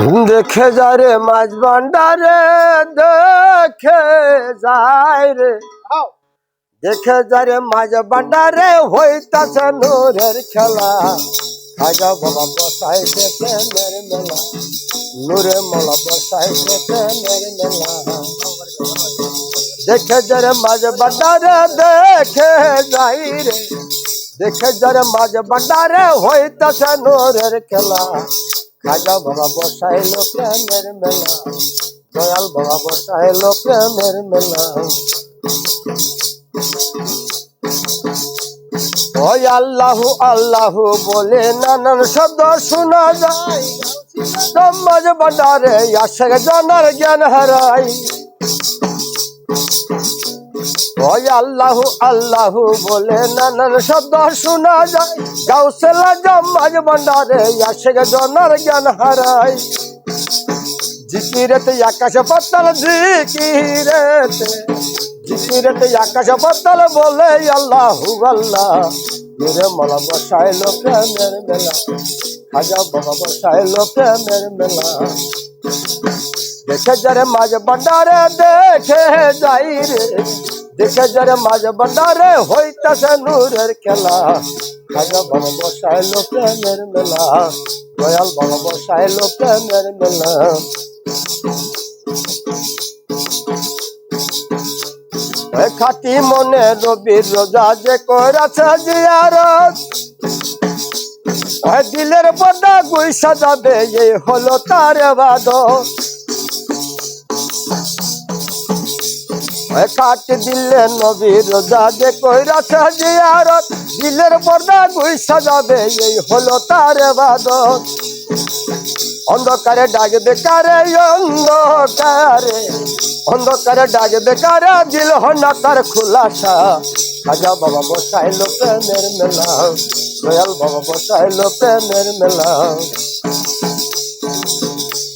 দেখে যায় রে মাছ ভান্ডারে দেখে যায় রে। দেখে যায় রে মাছ ভান্ডারে হইতাছে নূরের খেলা। খাজা বাবা বসাই দেখে মেরে মেলা। নূরে মোলা বসাই দেখে মেরে মেলা। দেখে যারে মাঝ ভান্ডারে দেখে যাই রে। দেখে যারে মাঝ ভান্ডারে হইতাছে নূরের খেলা। খাজা বাবা বসাইল প্রেমের মেলা, দয়াল বাবা বসাইল প্রেমের মেলা। ওই আল্লাহু আল্লাহু বলে নানান শব্দ শোনা যায়। সমাজ ভান্ডারে জানার জ্ঞান হারাই ওই আল্লাহু আল্লাহু বলে নানান শব্দ শোনা যায়। গাউসেলা জমাজ ভান্ডারে আসে জনার জ্ঞান হারাই জিকিরেতে আকাশ পাতাল, জিকিরেতে জিকিরেতে আকাশ পাতাল বলে আল্লাহু আল্লাহ। মেরে মালা বসাইল প্রেমের মেলা। খাজা বাবা বসাইল প্রেমের মেলা। দেখে যারে মাঝ ভান্ডারে, দেখে যাই রে। দেখে যারে ভান্ডারে হইতাছে নূরের খেলা খাজা বাবা বসাইল প্রেমের মেলা, দয়াল বাবা বসাইল প্রেমের মেলা। খাটি মনে রবির রোজা যে করেছে জিয়ারত দিলের পর্দা গুই সাজাবে এই হলো তার বাদত কাটি দিলে নবীর রোজা যে কইরাছে জিয়ারত দিলের পর্দা গুই সাজাবে, এই হলো তার বাদত অন্ধকারে ডাকে বেকারে অন্ধকারে। অন্ধকারে ডাকে বেকারে দিল হনা তার খুলাসা। খাজা বাবা বসাইল প্রেমের মেলা। দয়াল বাবা বসাইল প্রেমের মেলা।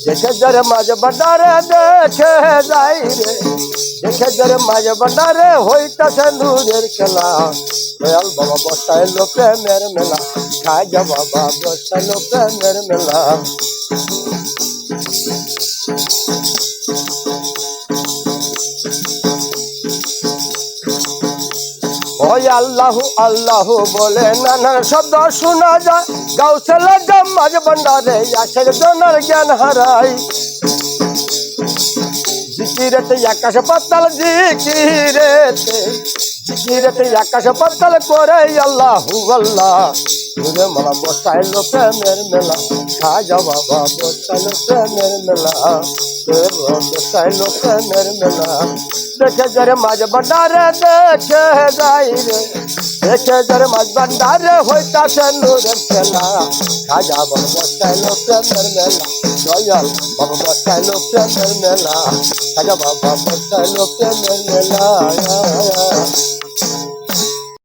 দেখে যারে মাঝে বান্ডারে দেখে যাই রে। যারে মাঝে বান্ডারে হইতাছে নূরের খেলা। দয়াল বাবা বসাইল প্রেমের মেলা খাজা বাবা বসাইল প্রেমের মেলা। ওই আল্লাহু আল্লাহু বলে নানান শব্দ শোনা যায়, গাউসেলা জামাজ ভান্ডারে আসের জনার জ্ঞান হারাই জিকিরেতে আকাশ পাতাল জিকিরেতে জিকিরেতে আকাশ পাতাল করে আল্লাহু আল্লাহ। তুলে মালা বসাইলো প্রেমের মেলা খাজা বাবা, বসাইলো প্রেমের মেলা বসাইলো প্রেমের মেলা। দেখে যারে মাঝ ভান্ডারে, দেখে যাই রে। দেখে যারে মাঝ ভান্ডারে হইতাছে নূরের খেলা। খাজা বাবা, বসাইলো প্রেমের মেলা, দয়াল বাবা, বসাইলো প্রেমের মেলা। খাজা বাবা, বসাইলো প্রেমের মেলা।